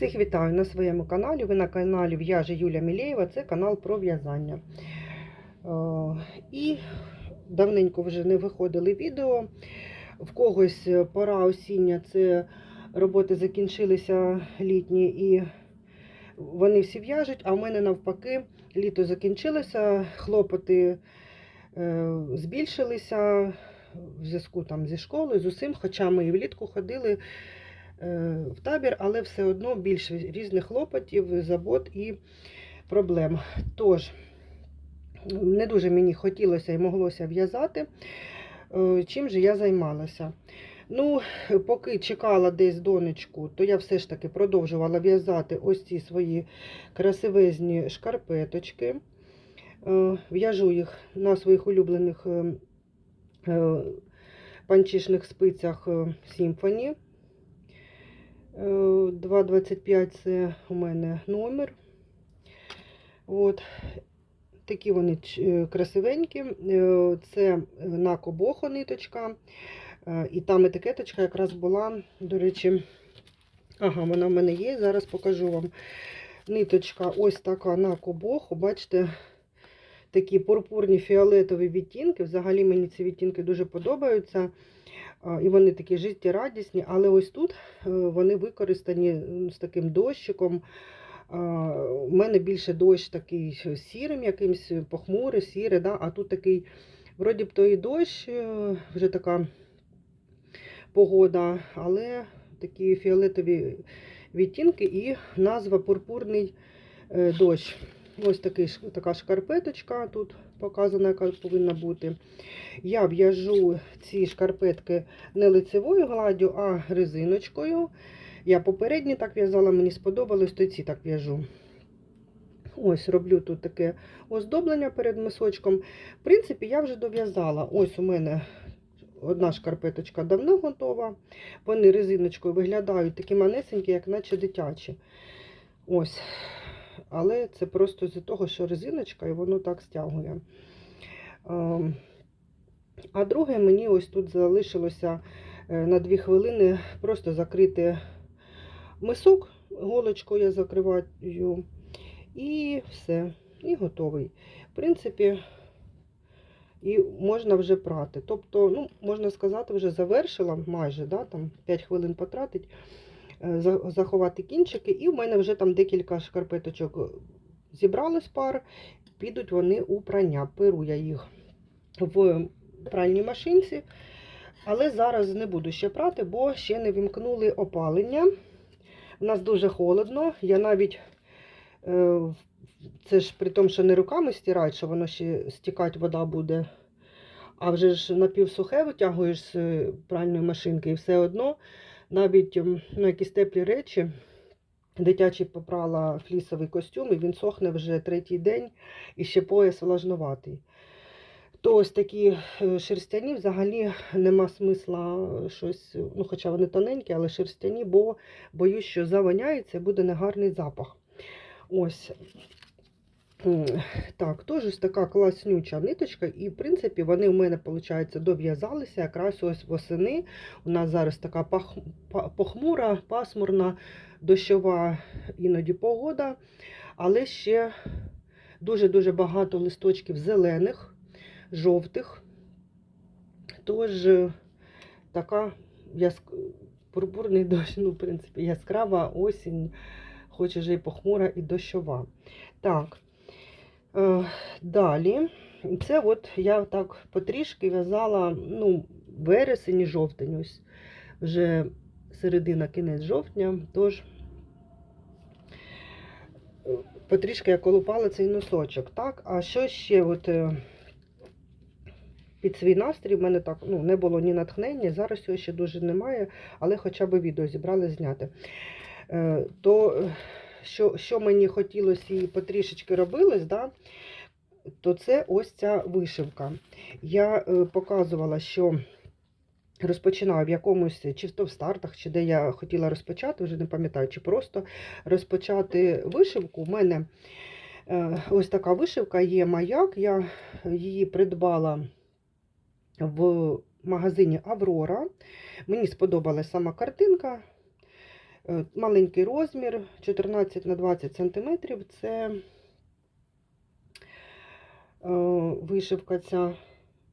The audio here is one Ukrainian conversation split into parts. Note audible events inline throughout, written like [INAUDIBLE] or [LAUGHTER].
Всіх вітаю на своєму каналі. Ви на каналі В'яже Юля Мілєєва. Це канал про в'язання. Е, І давненько вже не виходили відео. В когось пора осіння, це роботи закінчилися літні і вони всі в'яжуть, а в мене навпаки літо закінчилося, хлопоти е, збільшилися в зв'язку там зі школою, з усім, хоча ми і влітку ходили в табір, але все одно більше різних хлопотів, забот і проблем. Тож, не дуже мені хотілося і моглося в'язати, е, чим же я займалася. Ну, поки чекала десь донечку, то я все ж таки продовжувала в'язати ось ці свої красивезні шкарпеточки. Е, В'яжу їх на своїх улюблених е, е, панчішних спицях е. Е, 2,25 це у мене номер. От. Такі вони е, красивенькі. Е, Це на кобохо ниточка. Е, І там етикеточка якраз була, до речі, ага, вона в мене є. Зараз покажу вам. Ниточка ось така на кобоху. Бачите, такі пурпурні фіолетові відтінки. Взагалі мені ці відтінки дуже подобаються. І вони такі життєрадісні, але ось тут е, вони використані з таким дощиком. У мене більше дощ такий сірим, якимсь похмурий, сірий, да? а тут такий, вроді б то дощ, е, вже така погода, але такі фіолетові відтінки і назва пурпурний е, дощ. Ось такий, така шкарпеточка тут показана, яка повинна бути. Я в'яжу ці шкарпетки не лицевою гладдю, а резиночкою. Я попередні так в'язала, мені сподобалось, то ці так в'яжу. Ось роблю тут таке оздоблення перед мисочком. В принципі, я вже дов'язала. Ось у мене одна шкарпеточка давно готова. Вони резиночкою виглядають такі манесенькі, як наче дитячі. Ось. Але це просто з-за того, що резиночка і воно так стягує. Ем, А друге мені ось тут залишилося е, на 2 хвилини просто закрити мисок, голочкою я закриваю і все, і готовий. В принципі, і можна вже прати. Тобто, ну, можна сказати, вже завершила майже, да, там 5 хвилин потратить, заховати кінчики, і в мене вже там декілька шкарпеточок зібралось пар, підуть вони у прання. Перу я їх в пральній машинці. Але зараз не буду ще прати, бо ще не вімкнули опалення. У нас дуже холодно. Я навіть е, це ж при тому, що не руками стирають, що воно ще стікати вода буде. А вже ж напівсухе витягуєш з е, пральної машинки, і все одно навіть ну, якісь теплі речі. Дитячий попрала флісовий костюм, і він сохне вже третій день і ще пояс влажнуватий. То ось такі е, шерстяні взагалі нема смисла щось, ну хоча вони тоненькі, але шерстяні, бо боюсь, що завоняється, буде негарний запах. Ось. Так, теж така класнюча ниточка, і в принципі вони в мене, виходить, дов'язалися якраз ось восени. У нас зараз така пах, похмура, пасмурна, дощова іноді погода, але ще дуже-дуже багато листочків зелених, жовтих. Тож е, така яск... пурпурний дощ, ну, в принципі, яскрава осінь, хоч вже і похмура, і дощова. Так. Е, далі. Це от я так потрішки в'язала, ну, вересень і жовтень, ось вже середина, кінець жовтня, тож е, потрішки я колупала цей носочок. Так, а що ще от е, під свій настрій в мене так ну, не було ні натхнення, зараз його ще дуже немає, але хоча б відео зібрали зняти. То що, що мені хотілося і потрішечки робилось, да, то це ось ця вишивка. Я е, показувала, що розпочинала в якомусь, чи то в стартах, чи де я хотіла розпочати, вже не пам'ятаю, чи просто розпочати вишивку. У мене е, ось така вишивка є маяк. Я її придбала в магазині Аврора. Мені сподобалась сама картинка. Е, Маленький розмір 14 на 20 см. Це е, вишивка ця.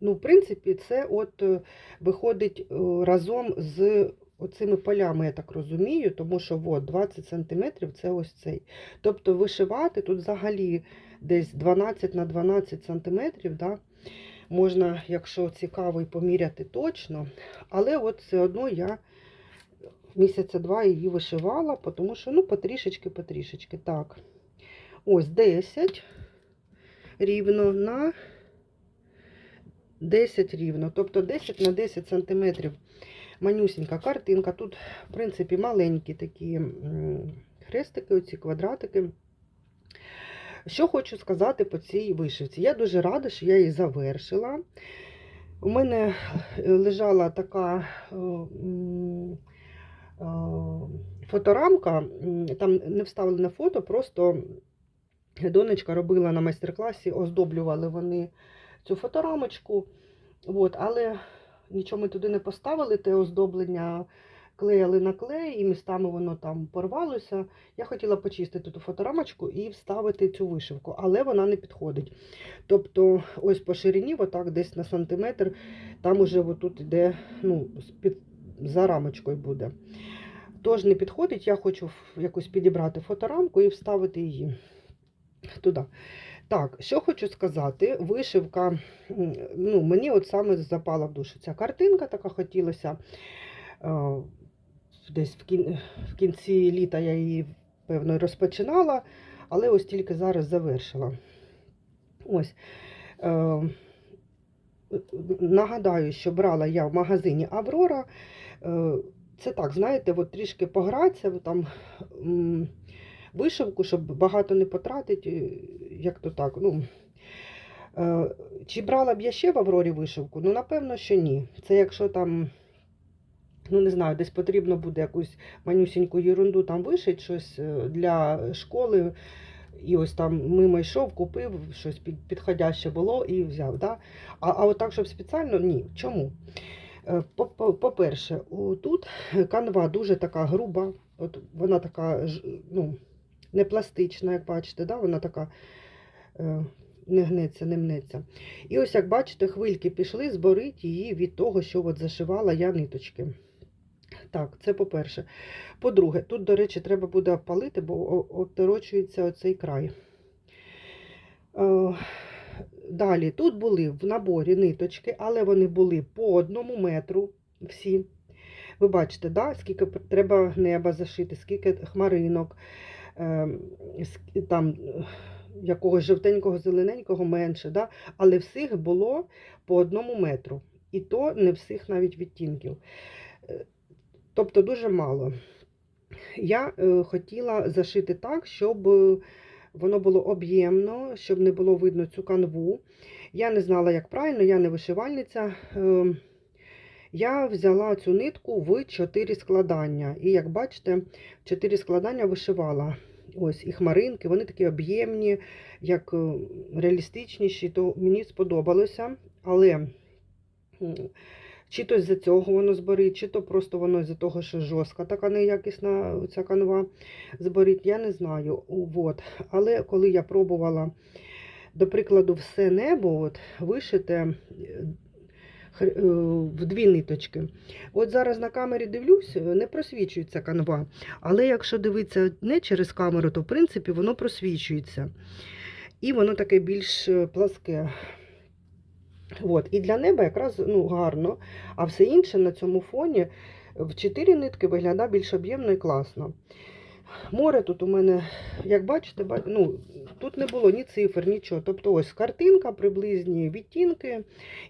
Ну, в принципі, це от е, виходить разом з оцими полями, я так розумію, тому що от, 20 см це ось цей. Тобто вишивати тут взагалі десь 12 на 12 см, да? можна, якщо цікаво, і поміряти точно. Але от все одно я місяця два її вишивала, тому що ну, потрішечки, потрішечки. Так. Ось 10 рівно на 10 рівно. Тобто 10 на 10 сантиметрів. Манюсінька картинка. Тут, в принципі, маленькі такі хрестики, оці квадратики. Що хочу сказати по цій вишивці. Я дуже рада, що я її завершила. У мене е, лежала така фоторамка, там не вставлене фото, просто донечка робила на майстер-класі, оздоблювали вони цю фоторамочку. От, але нічого ми туди не поставили, те оздоблення клеїли на клей, і містами воно там порвалося. Я хотіла почистити ту фоторамочку і вставити цю вишивку, але вона не підходить. Тобто, ось по ширині, отак десь на сантиметр, там уже отут йде, ну, під, за рамочкою буде. Тож не підходить, я хочу якось підібрати фоторамку і вставити її туди. Так, що хочу сказати, вишивка, ну, мені от саме запала в душу ця картинка, така хотілося. е, Десь в кін- в кінці літа я її, певно, розпочинала, але ось тільки зараз завершила. Ось. Е, Нагадаю, що брала я в магазині Аврора. Е, Це так, знаєте, от трішки погратися, там вишивку, щоб багато не потратити, як то так. Ну, е, чи брала б я ще в Аврорі вишивку? Ну, напевно, що ні. Це якщо там, ну не знаю, десь потрібно буде якусь манюсіньку ерунду там вишити, щось е, для школи. І ось там мимо йшов, купив, щось підходяще було і взяв. Да? А, а от так, щоб спеціально, ні. Чому? Е, по- по- По-перше, тут канва дуже така груба, от вона така ну, не пластична, як бачите, да? вона така е, не гнеться, не мнеться. І ось, як бачите, хвильки пішли, зборить її від того, що от зашивала я ниточки. Так, це по-перше. По-друге, тут, до речі, треба буде опалити, бо обторочується оцей край. Далі, тут були в наборі ниточки, але вони були по одному метру всі. Ви бачите, да? скільки треба неба зашити, скільки хмаринок, ем, там якогось жовтенького, зелененького менше, да? але всіх було по одному метру. І то не всіх навіть відтінків. Е, Тобто дуже мало. Я е, хотіла зашити так, щоб воно було об'ємно, щоб не було видно цю канву. Я не знала, як правильно, я не вишивальниця. Е, Я взяла цю нитку в 4 складання. І як бачите, 4 складання вишивала. Ось і хмаринки, вони такі об'ємні, як е, реалістичніші, то мені сподобалося. Але чи то з-за цього воно зборить, чи то просто воно з-за того, що жорстка така неякісна ця канва зборить, я не знаю. Вот. Але коли я пробувала, до прикладу, все небо от, вишите е, е, в дві ниточки. От зараз на камері дивлюсь, е, не просвічується канва. Але якщо дивитися не через камеру, то в принципі воно просвічується. І воно таке більш пласке. От. І для неба якраз ну, гарно, а все інше на цьому фоні в 4 нитки виглядає більш об'ємно і класно. Море тут у мене, як бачите, ну, тут не було ні цифр, нічого. Тобто ось картинка, приблизні відтінки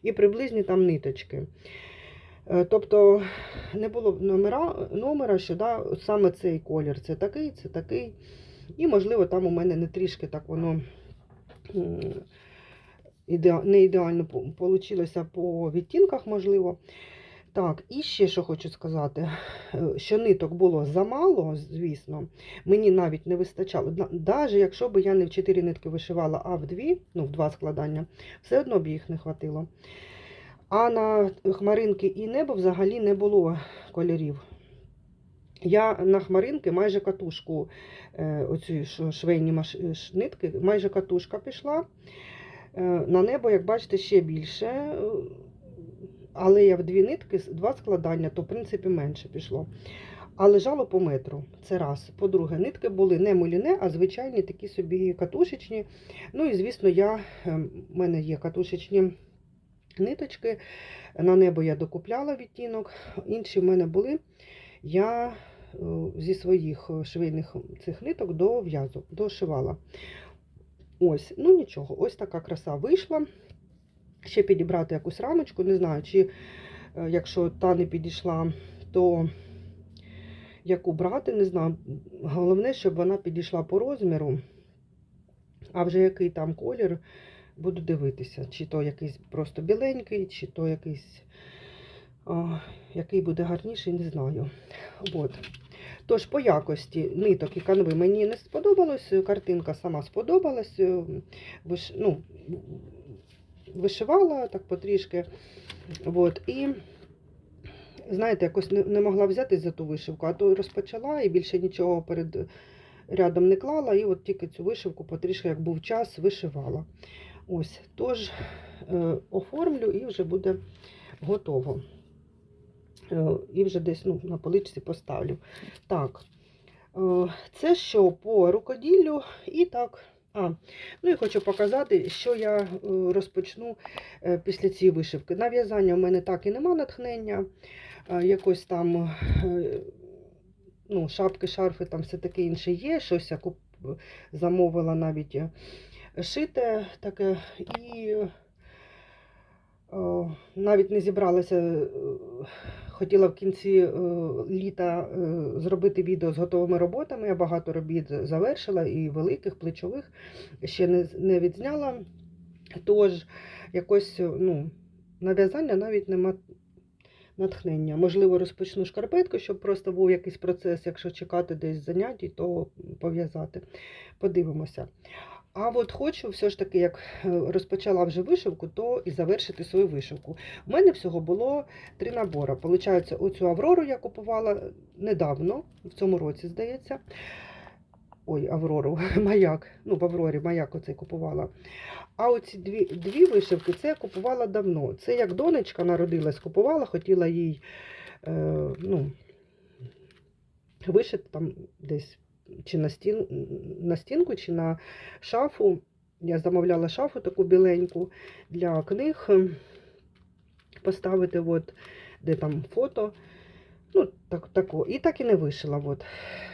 і приблизні там ниточки. Е, Тобто не було номера, номера, що да, саме цей колір це такий, це такий. І, можливо, там у мене не трішки так воно м, ідеа- не ідеально вийшло по відтінках, можливо. Так, і ще що хочу сказати, е, що ниток було замало, звісно, мені навіть не вистачало. Навіть якщо б я не в 4 нитки вишивала, а в 2, ну в 2 складання, все одно б їх не хватило. А на хмаринки і небо взагалі не було кольорів. Я на хмаринки майже катушку, е, оці швейні нитки, майже катушка пішла. Е, На небо, як бачите, ще більше. е, Але я в дві нитки, два складання, то в принципі менше пішло. А лежало по метру. Це раз. По-друге, нитки були не муліне, а звичайні такі собі катушечні. Ну і звісно, я, в мене є катушечні ниточки. На небо я докупляла відтінок. Інші в мене були. Я е, зі своїх е, швейних цих ниток дов'язу, дошивала. Ось, ну нічого, ось така краса вийшла. Ще підібрати якусь рамочку, не знаю, чи е, якщо та не підійшла, то яку брати, не знаю. Головне, щоб вона підійшла по розміру, а вже який там колір, буду дивитися, чи то якийсь просто біленький, чи то якийсь, о, який буде гарніший, не знаю. От. Тож, по якості ниток і канви мені не сподобалось, картинка сама сподобалась. е, Виш, ну, вишивала так потрішки. От. І, знаєте, якось не, не могла взятись за ту вишивку, а то розпочала і більше нічого перед рядом не клала, і от тільки цю вишивку потрішки, як був час, вишивала. Ось, тож е, оформлю і вже буде готово. Е, і вже десь ну, на поличці поставлю. Так, е, це що по рукоділлю і так. А, ну і хочу показати, що я е, розпочну після цієї вишивки. На в'язання у мене так і нема натхнення. Якось там ну, шапки, шарфи, там все таке інше є. Щось я замовила навіть шите таке і. О, навіть не зібралася, е, хотіла в кінці е, літа е, зробити відео з готовими роботами. Я багато робіт завершила і великих, плечових ще не, відзняла. Тож, якось ну, на в'язання навіть нема натхнення. Можливо, розпочну шкарпетку, щоб просто був якийсь процес, якщо чекати десь занять, то пов'язати. Подивимося. А от хочу все ж таки, як е, розпочала вже вишивку, то і завершити свою вишивку. У мене всього було три набори. Получається, оцю Аврору я купувала недавно, в цьому році, здається. Ой, Аврору, [LAUGHS] маяк. Ну, в Аврорі маяк оцей купувала. А оці дві, дві вишивки це я купувала давно. Це як донечка народилась, купувала, хотіла їй е, ну, вишити там десь чи на, стін, на стінку, чи на шафу. Я замовляла шафу таку біленьку для книг ем, поставити, от, де там фото. Ну, так, тако. І так і не вишила. От.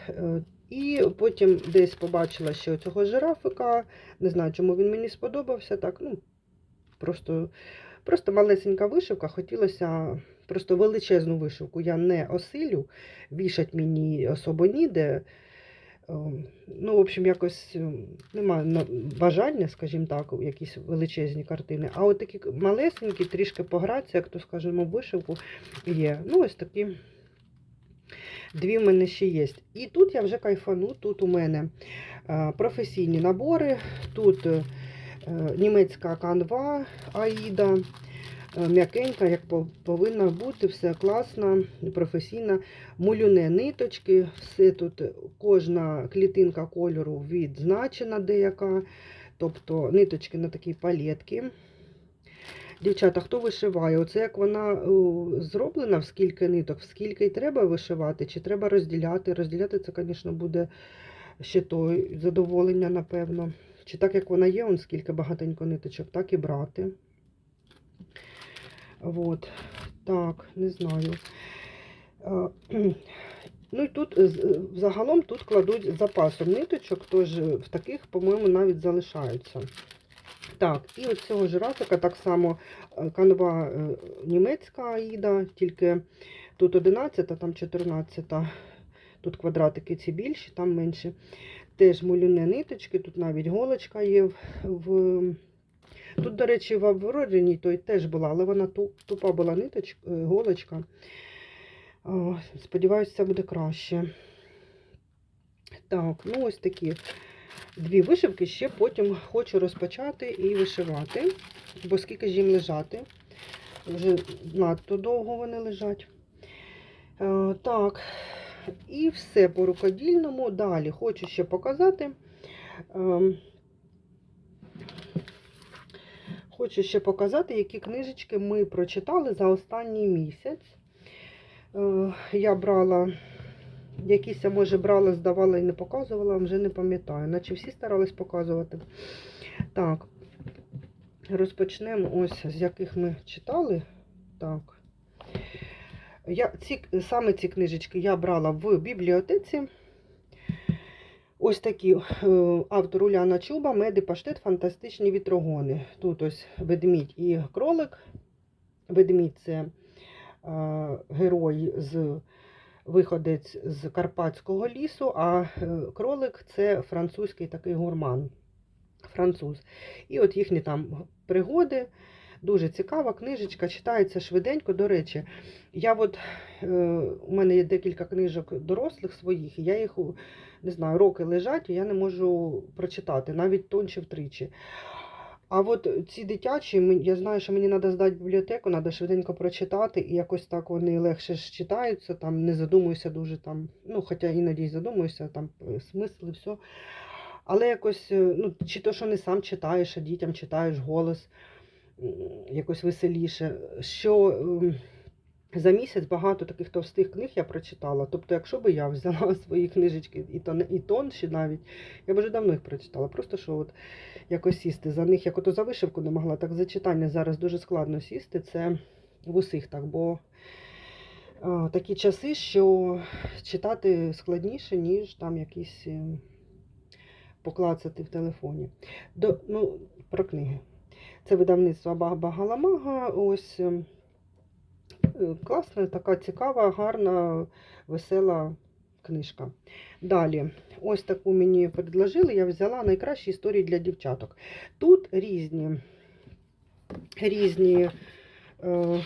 Е, І потім десь побачила ще цього жирафика. Не знаю, чому він мені сподобався. Так, ну, просто, просто малесенька вишивка. Хотілося просто величезну вишивку. Я не осилю, вішать мені особо ніде. Ем, Ну, в общем, якось ем, немає бажання, скажімо так, якісь величезні картини. А от такі малесенькі, трішки погратися, як то скажімо, вишивку є. Ну, ось такі дві в мене ще є. І тут я вже кайфану. Тут у мене е, професійні набори, тут е, німецька канва Аїда. Е, М'якенька, як повинна бути, все класно, професійно. Мулюне ниточки, все тут, кожна клітинка кольору відзначена деяка. Тобто ниточки на такій палетки. Дівчата, хто вишиває? Оце як вона зроблена, в скільки ниток, в скільки й треба вишивати, чи треба розділяти. Розділяти це, звісно, буде ще то задоволення, напевно. Чи так, як вона є, он скільки багатенько ниточок, так і брати. От. Так, не знаю. Е, Ну і тут загалом тут кладуть з запасом ниточок, тож е, в таких, по-моєму, навіть залишаються. Так, і от цього жирафика так само е, канва німецька Аїда, тільки тут 11, там 14. Тут квадратики ці більші, там менші. Теж мулюне ниточки, тут навіть голочка є в. Тут, до речі, в Авроріній той теж була, але вона тупа була ниточка, е, голочка. О, Сподіваюся, буде краще. Так, ну ось такі дві вишивки. Ще потім хочу розпочати і вишивати, бо скільки ж їм лежати. Вже надто довго вони лежать. Е, Так, і все по рукодільному. Далі хочу ще показати. Хочу ще показати, які книжечки ми прочитали за останній місяць. Е, Я брала, якісь я, може, брала, здавала і не показувала, вже не пам'ятаю. Наче всі старались показувати. Так, розпочнемо ось з яких ми читали. Так. Я, ці, саме ці книжечки я брала в бібліотеці. Ось такі е, автор Уляна Чуба, меди, паштет, фантастичні вітрогони. Тут ось ведмідь і кролик. Ведмідь це е, герой з виходець з Карпатського лісу, а е, кролик це французький такий гурман. Француз. І от їхні там пригоди. Дуже цікава книжечка, читається швиденько. До речі, я от, е, у мене є декілька книжок дорослих своїх, і я їх не знаю, роки лежать, і я не можу прочитати, навіть тонше втричі. А от ці дитячі, я знаю, що мені треба здати бібліотеку, треба швиденько прочитати, і якось так вони легше ж читаються, там не задумуюся дуже там, ну, хоча іноді задумуюся, там е, смисл і все. Але якось, е, ну, чи то, що не сам читаєш, а дітям читаєш голос, якось веселіше. Що ем, за місяць багато таких товстих книг я прочитала. Тобто, якщо би я взяла [LAUGHS] свої книжечки і, тон, і тонші навіть, я б вже давно їх прочитала. Просто що от якось сісти за них, як ото за вишивку не могла, так за читання зараз дуже складно сісти. Це в усіх так, бо а, такі часи, що читати складніше, ніж там якісь е, поклацати в телефоні. До, ну, про книги. Це видавництво Ба- Багаламага. Ось е, е, класна, така цікава, гарна, весела книжка. Далі, ось таку мені предложили, я взяла найкращі історії для дівчаток. Тут різні, різні е,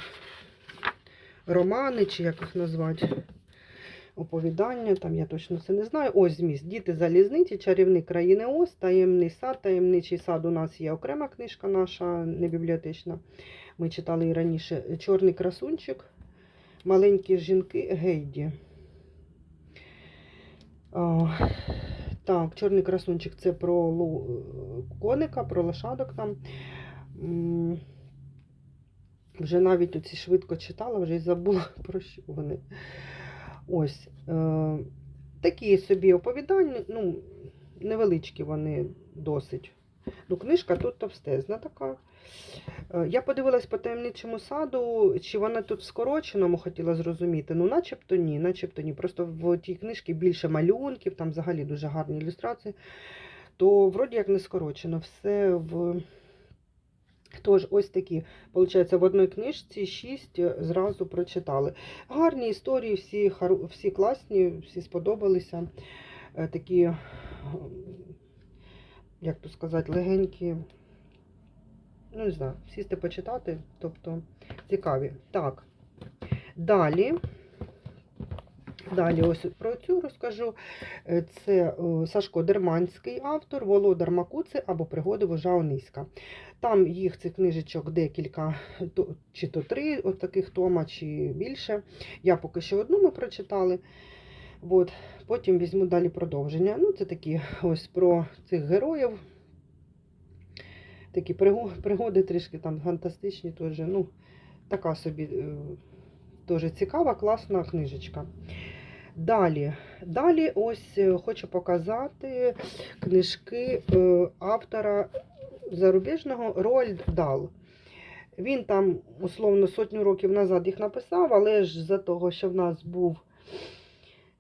романи, чи як їх назвати, оповідання, там я точно це не знаю. Ось зміст. Діти залізниці, чарівник країни Оз, таємний сад, таємничий сад. У нас є окрема книжка наша, не бібліотечна. Ми читали її раніше. Чорний красунчик, маленькі жінки Гейді. А, так, чорний красунчик це про коника, про лошадок там. Вже навіть оці швидко читала, вже й забула [LAUGHS] про що вони. Ось. Е, такі собі оповідання, ну, невеличкі вони досить. Ну, книжка тут товстезна така. Е, Я подивилась по таємничому саду, чи вона тут в скороченому хотіла зрозуміти. Ну, начебто ні, начебто ні. Просто в тій книжці більше малюнків, там взагалі дуже гарні ілюстрації. То вроді як не скорочено, все в. Тож, ось такі, виходить, в одній книжці шість е, зразу прочитали. Гарні історії, всі, всі класні, всі сподобалися. Е, Такі, як то сказати, легенькі. Ну, не знаю, сісти почитати, тобто цікаві. Так, далі. Далі, ось про цю розкажу. Е, Це Сашко Дерманський автор, Володар Макуци або Пригоди вожа Ониська. Там їх цих книжечок декілька, чи то три от таких тома, чи більше. Я поки що одну ми прочитали. От. Потім візьму далі продовження. Ну, це такі ось про цих героїв. Такі пригоди трішки там фантастичні теж. Ну, така собі е, теж цікава, класна книжечка. Далі, далі ось е, хочу показати книжки е, автора зарубіжного Роальд Дал. Він там, условно, сотню років назад їх написав, але ж за того, що в нас був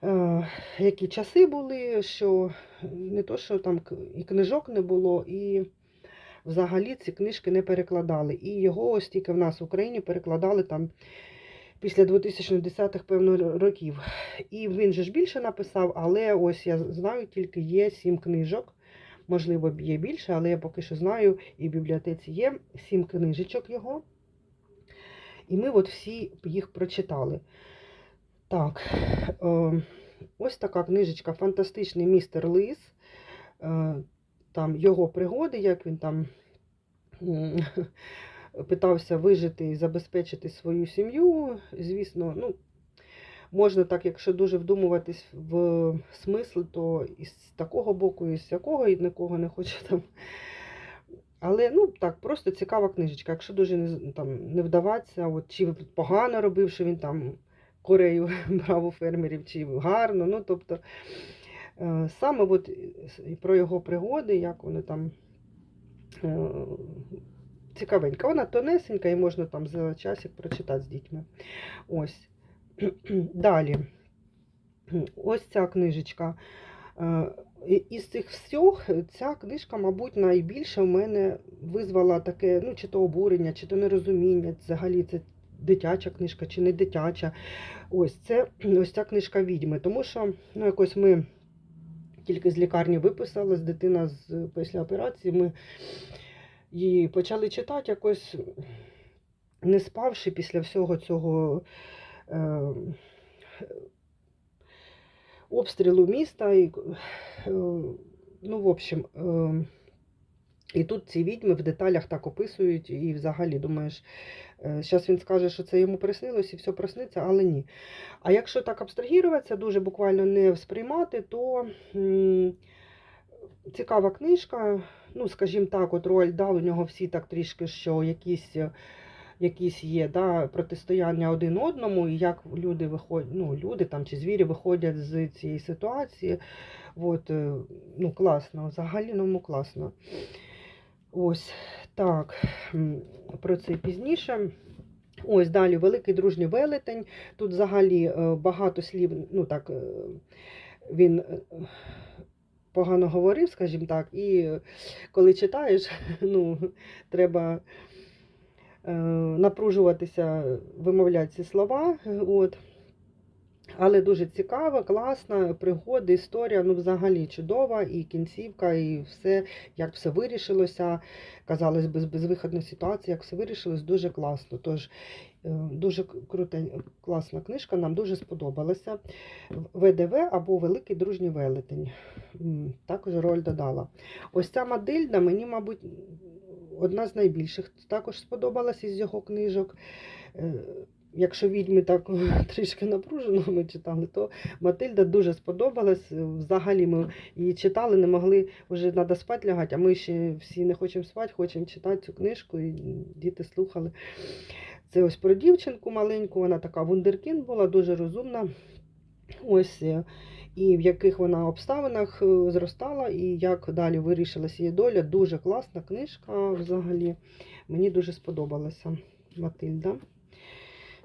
е, які часи були, що не то, що там і книжок не було, і взагалі ці книжки не перекладали. І його ось тільки в нас в Україні перекладали там після 2010-х певно років. І він же ж більше написав, але ось я знаю, тільки є сім книжок. Можливо, є більше, але я поки що знаю, і в бібліотеці є сім книжечок його. І ми от всі їх прочитали. Так, е, ось така книжечка Фантастичний містер Лис. Е, там його пригоди, як він там питався вижити і забезпечити свою сім'ю. Звісно, ну, можна так, якщо дуже вдумуватись в смисл, то із такого боку, і з якого, і нікого не хочу [LAUGHS] там. Але ну так, просто цікава книжечка. Якщо дуже не, там, не вдаватися, от, чи погано робив, що він там Корею [LAUGHS] брав у фермерів, чи гарно. Ну, тобто, е, саме от і про його пригоди, як вони там е, цікавенька. Вона тонесенька і можна там за часик прочитати з дітьми. Ось. [CLEARS THROAT] Далі. Ось ця книжечка. Е, Із цих всіх ця книжка, мабуть, найбільше в мене визвала таке, ну, чи то обурення, чи то нерозуміння. Взагалі це дитяча книжка чи не дитяча. Ось це [CLEARS THROAT] ось ця книжка відьми. Тому що ну, якось ми тільки з лікарні виписались, дитина з після операції. Ми її почали читати якось не спавши після всього цього. Е, обстрілу міста. І, е, ну, в общем, е, і тут ці відьми в деталях так описують, і взагалі думаєш, зараз він скаже, що це йому приснилось і все присниться, але ні. А якщо так абстрагіруватися, дуже буквально не сприймати, то м, цікава книжка. Ну, скажімо так, от Роальд Дал, у нього всі так трішки, що якісь якісь є да, протистояння один одному, і як люди виходять, ну, люди там чи звірі виходять з цієї ситуації. От, е, ну, класно, взагалі ну, класно. Ось так, про це пізніше. Ось далі великий дружній велетень. Тут взагалі е, багато слів, ну так, е, він е, погано говорив, скажімо так, і коли читаєш, [LAUGHS] ну, треба е, напружуватися, вимовляти ці слова. От. Але дуже цікава, класна пригода, історія, ну взагалі чудова, і кінцівка, і все, як все вирішилося. Казалось би, з безвиходної ситуації, як все вирішилось, дуже класно. Тож дуже крута, класна книжка, нам дуже сподобалася. ВДВ або Великий дружній велетень. Також роль додала. Ось ця Мадильда мені, мабуть, одна з найбільших також сподобалася із його книжок. Е, Якщо відьми так [LAUGHS] трішки напружено ми читали, то Матильда дуже сподобалась. Взагалі ми її читали, не могли вже треба спати лягати, а ми ще всі не хочемо спати, хочемо читати цю книжку, і діти слухали. Це ось про дівчинку маленьку, вона така вундеркінд була, дуже розумна. Ось е, і в яких вона обставинах е, зростала, і як далі вирішилася її доля. Дуже класна книжка взагалі. Мені дуже сподобалася Матильда.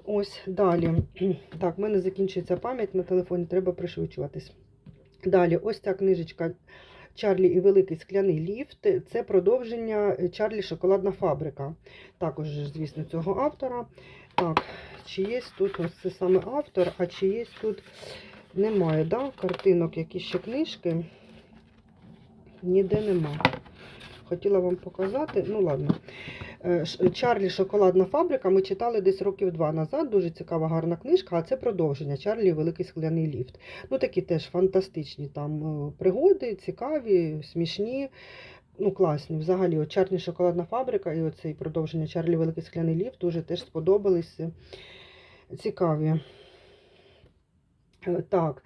Ось далі. [CLEARS THROAT] Так, в мене закінчується пам'ять на телефоні, треба пришвидшуватись. Далі, ось ця книжечка Чарлі і Великий скляний ліфт. Це продовження Чарлі Шоколадна фабрика. Також, звісно, цього автора. Так, чи є тут ось це саме автор, а чи є тут немає, да? картинок, які ще книжки. Ніде нема. Хотіла вам показати, ну ладно. Е, Чарлі Шоколадна фабрика. Ми читали десь років два назад. Дуже цікава, гарна книжка, а це продовження Чарлі Великий скляний ліфт. Ну, такі теж фантастичні там е, пригоди, цікаві, смішні. Ну, класні. Взагалі, от Чарлі Шоколадна фабрика і оцей продовження Чарлі Великий скляний ліфт дуже теж сподобалися. Цікаві. Е, Так.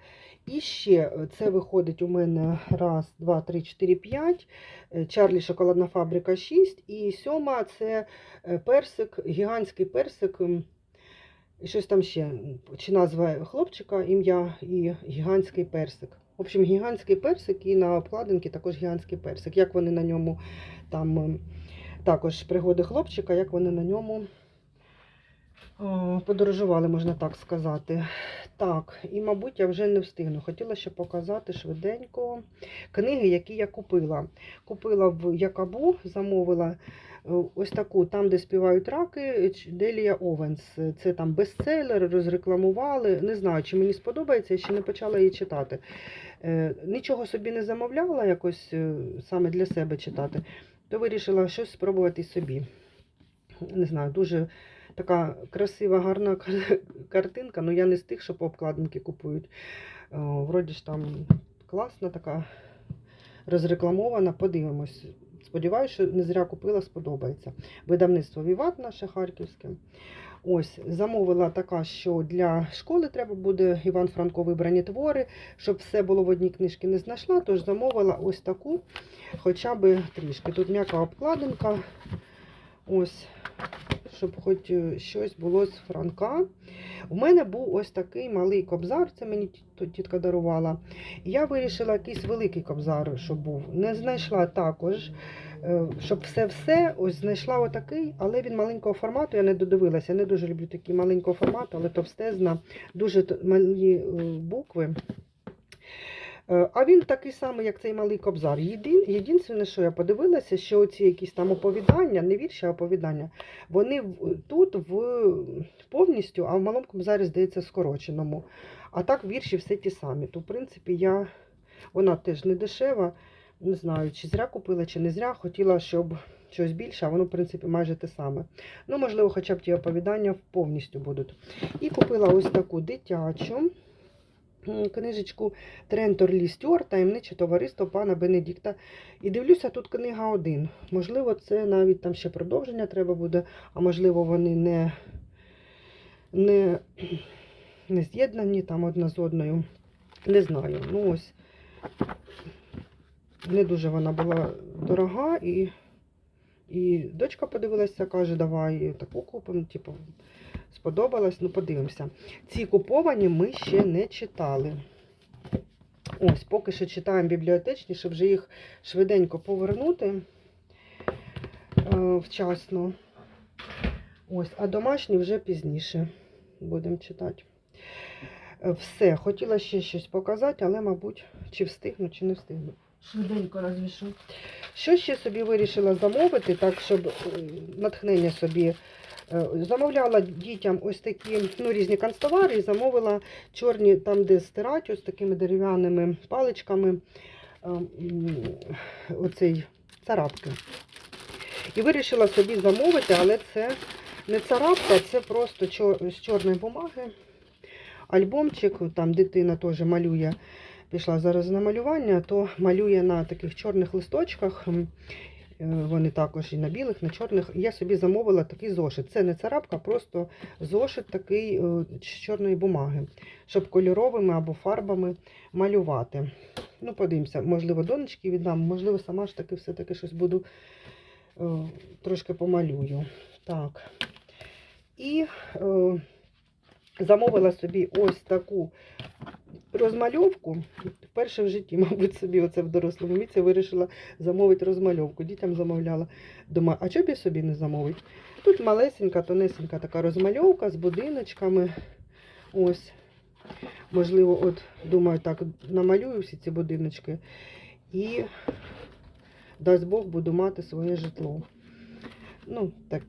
І ще е, це виходить у мене раз, два, три, чотири, п'ять. Е, Чарлі Шоколадна фабрика 6. І сьома це е, персик, гігантський персик. Щось там ще. Чи назва хлопчика, ім'я і гігантський персик. В общем, гігантський персик і на обкладинці також гігантський персик. Як вони на ньому там також пригоди хлопчика, як вони на ньому подорожували, можна так сказати. Так, і, мабуть, я вже не встигну. Хотіла ще показати швиденько книги, які я купила. Купила в Якабу, замовила е, ось таку, там, де співають раки, Делія Овенс. Це там бестселер, розрекламували. Не знаю, чи мені сподобається, я ще не почала її читати. Е, Нічого собі не замовляла якось е, саме для себе читати, то вирішила щось спробувати собі. Не знаю, дуже така красива, гарна картинка, але я не з тих, що по обкладинки купують. Вроді ж там класна така розрекламована. Подивимось. Сподіваюся, що не зря купила, сподобається. Видавництво Віват наше харківське. Ось, замовила така, що для школи треба буде Іван Франко вибрані твори, щоб все було в одній книжці не знайшла, тож замовила ось таку, хоча б трішки. Тут м'яка обкладинка. Ось, щоб хоч е, щось було з Франка. У мене був ось такий малий кобзар, це мені тітка дарувала. Я вирішила якийсь великий кобзар, щоб був. Не знайшла також, е, щоб все-все, ось знайшла отакий, але він маленького формату, я не додивилася. Я не дуже люблю такі маленького формату, але товстезна, дуже малі е, букви. Е, А він такий самий, як цей малий кобзар. Єдин, єдине, що я подивилася, що оці якісь там оповідання, не вірші, а оповідання, вони тут в, повністю, а в малому кобзарі, здається, скороченому. А так вірші все ті самі. То, в принципі, я, вона теж не дешева. Не знаю, чи зря купила, чи не зря. Хотіла, щоб щось більше, а воно, в принципі, майже те саме. Ну, можливо, хоча б ті оповідання повністю будуть. І купила ось таку дитячу книжечку Трентор Лістьор, таємниче товариство пана Бенедикта. І дивлюся, тут книга один. Можливо, це навіть там ще продовження треба буде, а можливо, вони не, не, не з'єднані там одна з одною. Не знаю. Ну ось. Не дуже вона була дорога, і, і дочка подивилася, каже, давай таку купимо. Типу, сподобалось, ну подивимося. Ці куповані ми ще не читали. Ось, поки що читаємо бібліотечні, щоб вже їх швиденько повернути е, вчасно. Ось, а домашні вже пізніше будемо читати. Е, Все, хотіла ще щось показати, але, мабуть, чи встигну, чи не встигну. Швиденько розвішу. Що ще собі вирішила замовити, так, щоб натхнення собі. Е, Замовляла дітям ось такі ну, різні канцтовари і замовила чорні, там, де стирать, ось такими дерев'яними паличками е, оцей царапки. І вирішила собі замовити, але це не царапка, це просто чор- з чорної бумаги. Альбомчик, там дитина теж малює, пішла зараз на малювання, то малює на таких чорних листочках. Е, Вони також і на білих, на чорних. Я собі замовила такий зошит. Це не царапка, просто зошит такий е, з чорної бумаги, щоб кольоровими або фарбами малювати. Ну, подивимося, можливо, донечки віддам, можливо, сама ж таки все-таки щось буду е, трошки помалюю. Так. І замовила собі ось таку розмальовку. Вперше в житті, мабуть, собі оце в дорослому віці вирішила замовити розмальовку. Дітям замовляла. Думаю, а я собі не замовити? Тут малесенька, тонесенька така розмальовка з будиночками. Ось. Можливо, от, думаю, так, намалюю всі ці будиночки і дасть Бог буду мати своє житло. Ну, так,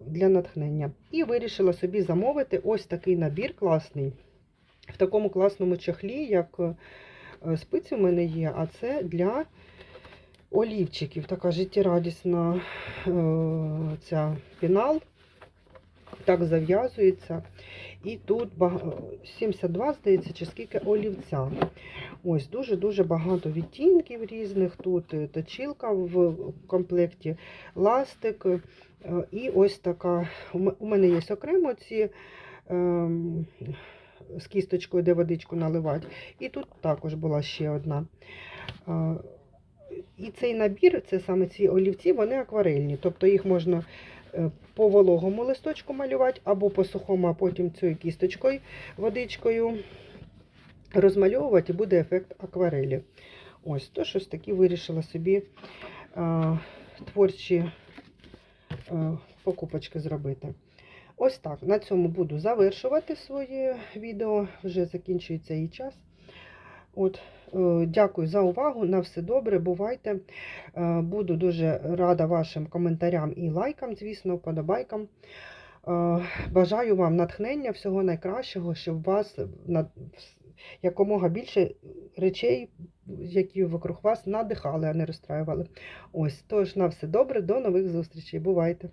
для натхнення. І вирішила собі замовити ось такий набір класний. В такому класному чехлі, як е, спиці в мене є, а це для олівчиків. Така життєрадісна е, ця пінал. Так зав'язується. І тут 72, здається, чи скільки олівця. Ось дуже-дуже багато відтінків різних. Тут е, точилка в комплекті, ластик. І ось така. у мене є окремо ці ем, з кісточкою, де водичку наливати. І тут також була ще одна. І цей набір, це саме ці олівці, вони акварельні. Тобто їх можна е, по вологому листочку малювати, або по сухому, а потім цією кісточкою, водичкою розмальовувати і буде ефект акварелі. Ось, то щось таке вирішила собі творчі е, покупочки зробити. Ось так. На цьому буду завершувати своє відео. Вже закінчується і час. От, е, дякую за увагу. На все добре. Бувайте. Е, буду дуже рада вашим коментарям і лайкам, звісно, вподобайкам. Е, бажаю вам натхнення, всього найкращого, щоб вас на якомога більше речей, які вокруг вас надихали, а не розстраювали. Ось, тож на все добре, до нових зустрічей. Бувайте!